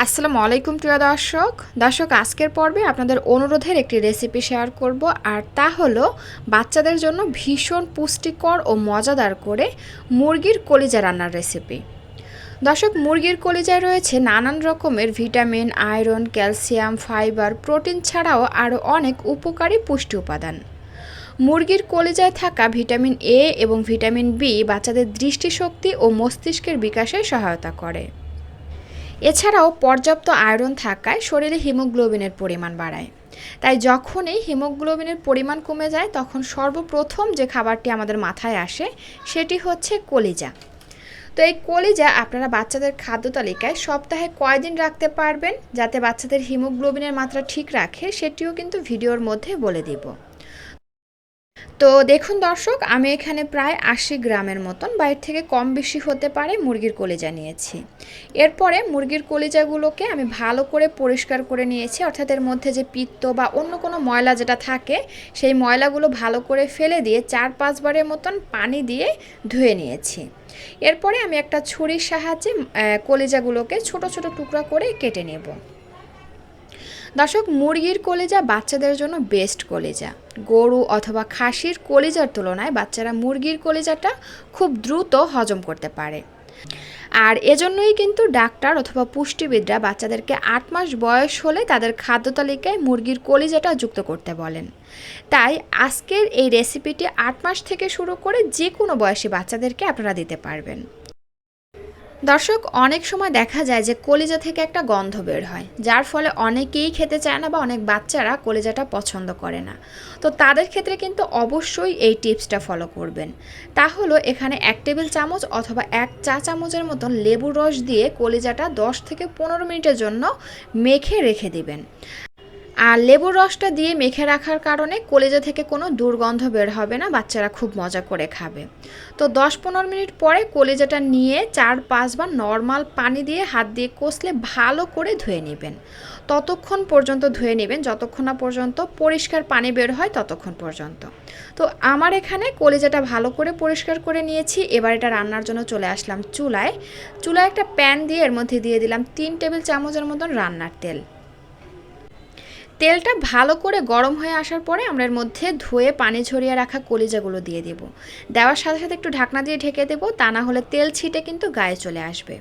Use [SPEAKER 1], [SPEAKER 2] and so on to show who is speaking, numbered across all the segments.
[SPEAKER 1] আসসালামু আলাইকুম প্রিয় দর্শক। দর্শক, আজকের পর্বে আপনাদের অনুরোধের একটি রেসিপি শেয়ার করব, আর তা হলো বাচ্চাদের জন্য ভীষণ পুষ্টিকর ও মজাদার করে মুরগির কলিজা রান্নার রেসিপি দর্শক, মুরগির কলিজায় রয়েছে নানান রকমের vitamin, iron, calcium, fibre, protein ছাড়াও আরও অনেক উপকারী পুষ্টি উপাদান। মুরগির কলিজায় থাকা ভিটামিন এ এবং ভিটামিন বি বাচ্চাদের দৃষ্টিশক্তি ও মস্তিষ্কের বিকাশে সহায়তা করে। এছাড়াও পর্যাপ্ত আয়রন থাকায় শরীরে হিমোগ্লোবিনের পরিমাণ বাড়ায়। তাই যখনই হিমোগ্লোবিনের পরিমাণ কমে যায়, তখন সর্বপ্রথম যে খাবারটি আমাদের মাথায় আসে, সেটি হচ্ছে কলিজা। তো এই কলিজা আপনারা বাচ্চাদের খাদ্য তালিকায় সপ্তাহে কয়দিন রাখতে পারবেন, যাতে বাচ্চাদের হিমোগ্লোবিনের মাত্রা ঠিক রাখে, সেটিও কিন্তু ভিডিওর মধ্যে বলে দিব। তো দেখুন দর্শক, আমি এখানে প্রায় আশি গ্রামের মতন বাইর থেকে কম বেশি হতে পারে মুরগির কলিজা নিয়েছি। এরপরে মুরগির কলিজাগুলোকে আমি ভালো করে পরিষ্কার করে নিয়েছি, অর্থাৎ এর মধ্যে যে পিত্ত বা অন্য কোনো ময়লা যেটা থাকে, সেই ময়লাগুলো ভালো করে ফেলে দিয়ে চার পাঁচবারের মতন পানি দিয়ে ধুয়ে নিয়েছি। এরপরে আমি একটা ছুরির সাহায্যে কলিজাগুলোকে ছোট ছোট টুকরা করে কেটে নেব। দর্শক, মুরগির কলিজা বাচ্চাদের জন্য বেস্ট কলিজা। গরু অথবা খাসির কলিজার তুলনায় বাচ্চারা মুরগির কলিজাটা খুব দ্রুত হজম করতে পারে। আর এজন্যই কিন্তু ডাক্তার অথবা পুষ্টিবিদরা বাচ্চাদেরকে আট মাস বয়স হলে তাদের খাদ্য তালিকায় মুরগির কলিজাটা যুক্ত করতে বলেন। তাই আজকের এই রেসিপিটি আট মাস থেকে শুরু করে যে কোনো বয়সী বাচ্চাদেরকে আপনারা দিতে পারবেন। দর্শক, অনেক সময় দেখা যায় যে কলিজা থেকে একটা গন্ধ বের হয়, যার ফলে অনেকেই খেতে চায় না বা অনেক বাচ্চারা কলিজাটা পছন্দ করে না। তো তাদের ক্ষেত্রে কিন্তু অবশ্যই এই টিপসটা ফলো করবেন। তা হলো, এখানে এক টেবিল চামচ অথবা এক চা চামচের মতন লেবুর রস দিয়ে কলিজাটা দশ থেকে পনেরো মিনিটের জন্য মেখে রেখে দিবেন। আর লেবুর রসটা দিয়ে মেখে রাখার কারণে কলেজা থেকে কোনো দুর্গন্ধ বের হবে না, বাচ্চারা খুব মজা করে খাবে। তো দশ পনেরো মিনিট পরে কলেজাটা নিয়ে চার পাঁচবার নর্মাল পানি দিয়ে হাত দিয়ে কষলে ভালো করে ধুয়ে নেবেন। ততক্ষণ পর্যন্ত ধুয়ে নেবেন, যতক্ষণ না পর্যন্ত পরিষ্কার পানি বের হয় ততক্ষণ পর্যন্ত। তো আমার এখানে কলেজাটা ভালো করে পরিষ্কার করে নিয়েছি, এবার এটা রান্নার জন্য চলে আসলাম চুলায়। চুলায় একটা প্যান দিয়ে এর মধ্যে দিয়ে দিলাম তিন টেবিল চামচের মতন রান্নার তেল। তেলটা ভালো করে গরম হয়ে আসার পরে আমরা এর মধ্যে ধুয়ে পানি ঝরিয়ে রাখা কলিজাগুলো দিয়ে দেব। দেওয়ার সাথে সাথে একটু ঢাকনা দিয়ে ঢেকে দেবো, তা না হলে তেল ছিটে কিন্তু গায়ে চলে আসবে।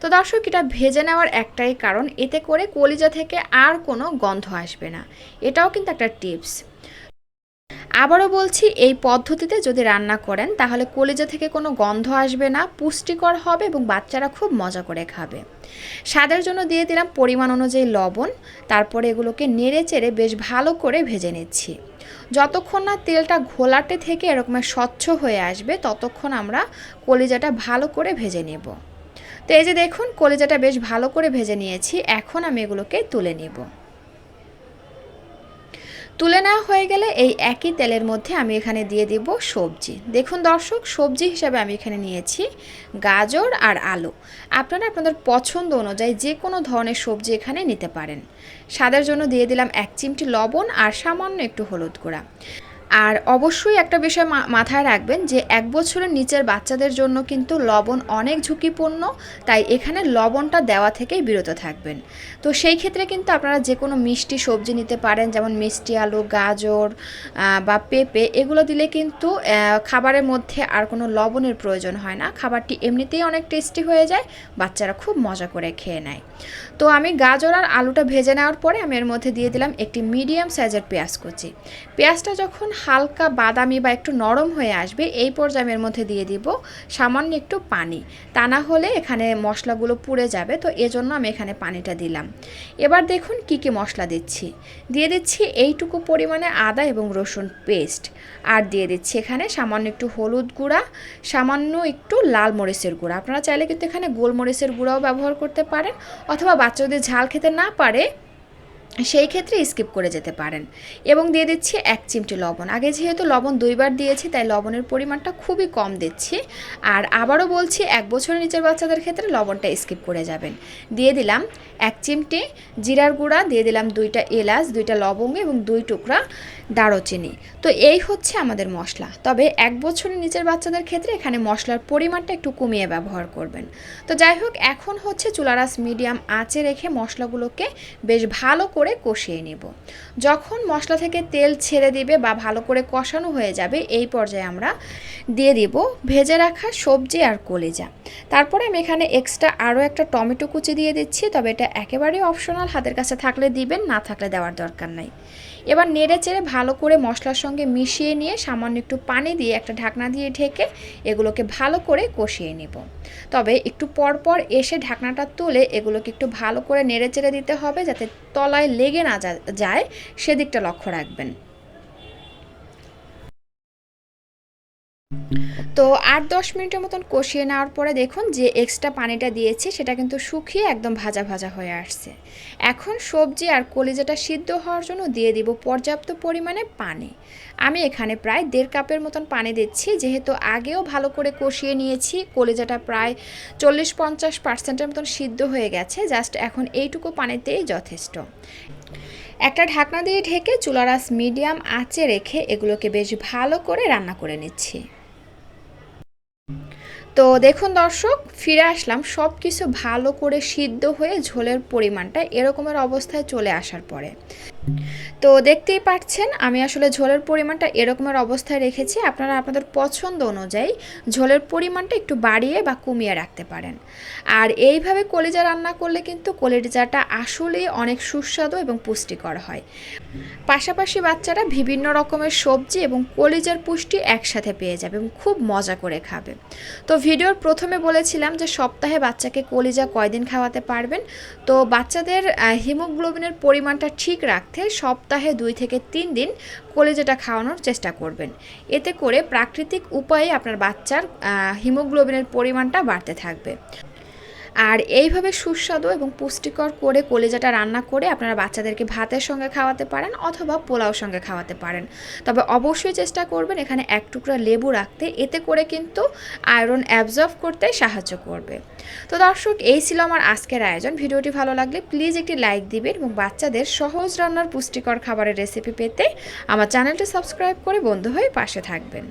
[SPEAKER 1] তো দর্শক, এটা ভেজে নেওয়ার একটাই কারণ, এতে করে কলিজা থেকে আর কোনো গন্ধ আসবে না। এটাও কিন্তু একটা টিপস। আবারও বলছি, এই পদ্ধতিতে যদি রান্না করেন, তাহলে কলিজা থেকে কোনো গন্ধ আসবে না, পুষ্টিকর হবে এবং বাচ্চারা খুব মজা করে খাবে। স্বাদের জন্য দিয়ে দিলাম পরিমাণ অনুযায়ী লবণ, তারপরে এগুলোকে নেড়ে চেড়ে বেশ ভালো করে ভেজে নিচ্ছি। যতক্ষণ না তেলটা ঘোলাটে থেকে এরকমের স্বচ্ছ হয়ে আসবে, ততক্ষণ আমরা কলিজাটা ভালো করে ভেজে নেব। তো এই যে দেখুন, কলিজাটা বেশ ভালো করে ভেজে নিয়েছি, এখন আমি এগুলোকে তুলে নেব। তুলে নেওয়া হয়ে গেলে এই একই তেলের মধ্যে আমি এখানে দিয়ে দিব সবজি। দেখুন দর্শক, সবজি হিসাবে আমি এখানে নিয়েছি গাজর আর আলু। আপনারা আপনাদের পছন্দ অনুযায়ী যে কোনো ধরনের সবজি এখানে নিতে পারেন। স্বাদের জন্য দিয়ে দিলাম এক চিমটি লবণ আর সামান্য একটু হলুদ গুঁড়া। আর অবশ্যই একটা বিষয় মাথায় রাখবেন যে এক বছরের নিচের বাচ্চাদের জন্য কিন্তু লবণ অনেক ঝুঁকিপূর্ণ, তাই এখানে লবণটা দেওয়া থেকেই বিরত থাকবেন। তো সেই ক্ষেত্রে কিন্তু আপনারা যে কোনো মিষ্টি সবজি নিতে পারেন, যেমন মিষ্টি আলু, গাজর বা পেঁপে, এগুলো দিলে কিন্তু খাবারের মধ্যে আর কোনো লবণের প্রয়োজন হয় না। খাবারটি এমনিতেই অনেক টেস্টি হয়ে যায়, বাচ্চারা খুব মজা করে খেয়ে নেয়। তো আমি গাজর আর আলুটা ভেজে নেওয়ার পরে আমি এর মধ্যে দিয়ে দিলাম একটি মিডিয়াম সাইজের পেঁয়াজ কুচি। পেঁয়াজটা যখন হালকা বাদামি বা একটু নরম হয়ে আসবে, এই পর্যায়ের মধ্যে দিয়ে দিব সামান্য একটু পানি। তা না হলে এখানে মশলাগুলো পুড়ে যাবে, তো এজন্য আমি এখানে পানিটা দিলাম। এবার দেখুন কি কি মশলা দিচ্ছি। দিয়ে দিচ্ছি এইটুকু পরিমাণে আদা এবং রসুন পেস্ট। আর দিয়ে দিচ্ছি এখানে সামান্য একটু হলুদ গুঁড়া, সামান্য একটু লাল মরিচের গুঁড়া। আপনারা চাইলে কিন্তু এখানে গোলমরিচের গুঁড়াও ব্যবহার করতে পারেন, অথবা বাচ্চাদের ঝাল খেতে না পারে সেই ক্ষেত্রে স্কিপ করে যেতে পারেন। এবং দিয়ে দিচ্ছি এক চিমটি লবণ। আগে যেহেতু লবণ দুইবার দিয়েছি, তাই লবণের পরিমাণটা খুবই কম দিচ্ছি। আর আবারও বলছি, এক বছরের নিচের বাচ্চাদের ক্ষেত্রে লবণটা স্কিপ করে যাবেন। দিয়ে দিলাম এক চিমটি জিরার গুঁড়া, দিয়ে দিলাম দুইটা এলাচ, দুইটা লবঙ্গ এবং দুই টুকরা দারুচিনি। তো এই হচ্ছে আমাদের মশলা। তবে এক বছরের নিচের বাচ্চাদের ক্ষেত্রে এখানে মশলার পরিমাণটা একটু কমিয়ে ব্যবহার করবেন। তো যাই হোক, এখন হচ্ছে চুলারাস মিডিয়াম আঁচে রেখে মশলাগুলোকে বেশ ভালো করে কষিয়ে নেব। যখন মশলা থেকে তেল ছেড়ে দিবে বা ভালো করে কষানো হয়ে যাবে, এই পর্যায়ে আমরা দিয়ে দিব ভেজে রাখা সবজি আর কলিজা। তারপরে আমি এখানে এক্সট্রা আরও একটা টমেটো কুচি দিয়ে দিচ্ছি, তবে এটা একেবারেই অপশনাল, হাতের কাছে থাকলে দিবেন, না থাকলে দেওয়ার দরকার নাই। এবার নেড়ে চেড়ে ভালো করে মশলার সঙ্গে মিশিয়ে নিয়ে সামান্য একটু পানি দিয়ে একটা ঢাকনা দিয়ে ঢেকে এগুলোকে ভালো করে কষিয়ে নেব। তবে একটু পরপর পর এসে ঢাকনাটা তুলে এগুলোকে একটু ভালো করে নেড়ে চেড়ে দিতে হবে যাতে তলায় লেগে না যায়, সেদিকটা লক্ষ্য রাখবেন। তো আট দশ মিনিটের মতন কষিয়ে নেওয়ার পরে দেখুন যে এক্সট্রা পানিটা দিয়েছি, সেটা কিন্তু শুকিয়ে একদম ভাজা ভাজা হয়ে আসছে। এখন সবজি আর কলিজাটা সিদ্ধ হওয়ার জন্য দিয়ে দিব পর্যাপ্ত পরিমাণে পানি। আমি এখানে প্রায় দেড় কাপের মতন পানি দিচ্ছি, যেহেতু আগেও ভালো করে কষিয়ে নিয়েছি, কলিজাটা প্রায় চল্লিশ পঞ্চাশ পার্সেন্টের মতন সিদ্ধ হয়ে গেছে, জাস্ট এখন এইটুকু পানিতেই যথেষ্ট। একটা ঢাকনা দিয়ে ঢেকে চুলারাস মিডিয়াম আঁচে রেখে এগুলোকে বেশ ভালো করে রান্না করে নিচ্ছি। তো দেখুন দর্শক, ফিরে আসলাম। সব কিছু ভালো করে সিদ্ধ হয়ে ঝোলের পরিমাণটা এরকমের অবস্থায় চলে আসার পরে। তো দেখতেই পাচ্ছেন, আমি আসলে ঝোলের পরিমাণটা এরকমের অবস্থায় রেখেছি। আপনারা আপনাদের পছন্দ অনুযায়ী ঝোলের পরিমাণটা একটু বাড়িয়ে বা কমিয়ে রাখতে পারেন। আর এইভাবে কলিজা রান্না করলে কিন্তু কলিজাটা আসলেই অনেক সুস্বাদু এবং পুষ্টিকর হয়। পাশাপাশি বাচ্চারা বিভিন্ন রকমের সবজি এবং কলিজার পুষ্টি একসাথে পেয়ে যাবে এবং খুব মজা করে খাবে। তো ভিডিওর প্রথমে বলেছিলাম যে সপ্তাহে বাচ্চাকে কলিজা কয়দিন খাওয়াতে পারবেন? তো বাচ্চাদের হিমোগ্লোবিনের পরিমাণটা ঠিক রাখতে সপ্তাহে দুই থেকে তিন দিন কলিজাটা খাওয়ানোর চেষ্টা করবেন। এতে করে প্রাকৃতিক উপায়ে আপনার বাচ্চার হিমোগ্লোবিনের পরিমাণটা বাড়তে থাকবে। আর এইভাবে সুস্বাদু এবং পুষ্টিকর করে কলিজাটা রান্না করে আপনারা বাচ্চাদেরকে ভাতের সঙ্গে খাওয়াতে পারেন অথবা পোলাও সঙ্গে খাওয়াতে পারেন। তবে অবশ্যই চেষ্টা করবেন এখানে এক টুকরা লেবু রাখতে। এতে করে কিন্তু আয়রন অ্যাবজর্ব করতে সাহায্য করবে। তো দর্শক, এই ছিল আমার আজকের আয়োজন। ভিডিওটি ভালো লাগলে প্লিজ একটি লাইক দিবেন এবং বাচ্চাদের সহজ রান্নার পুষ্টিকর খাবারের রেসিপি পেতে আমার চ্যানেলটি সাবস্ক্রাইব করে বন্ধু হয়ে পাশে থাকবেন।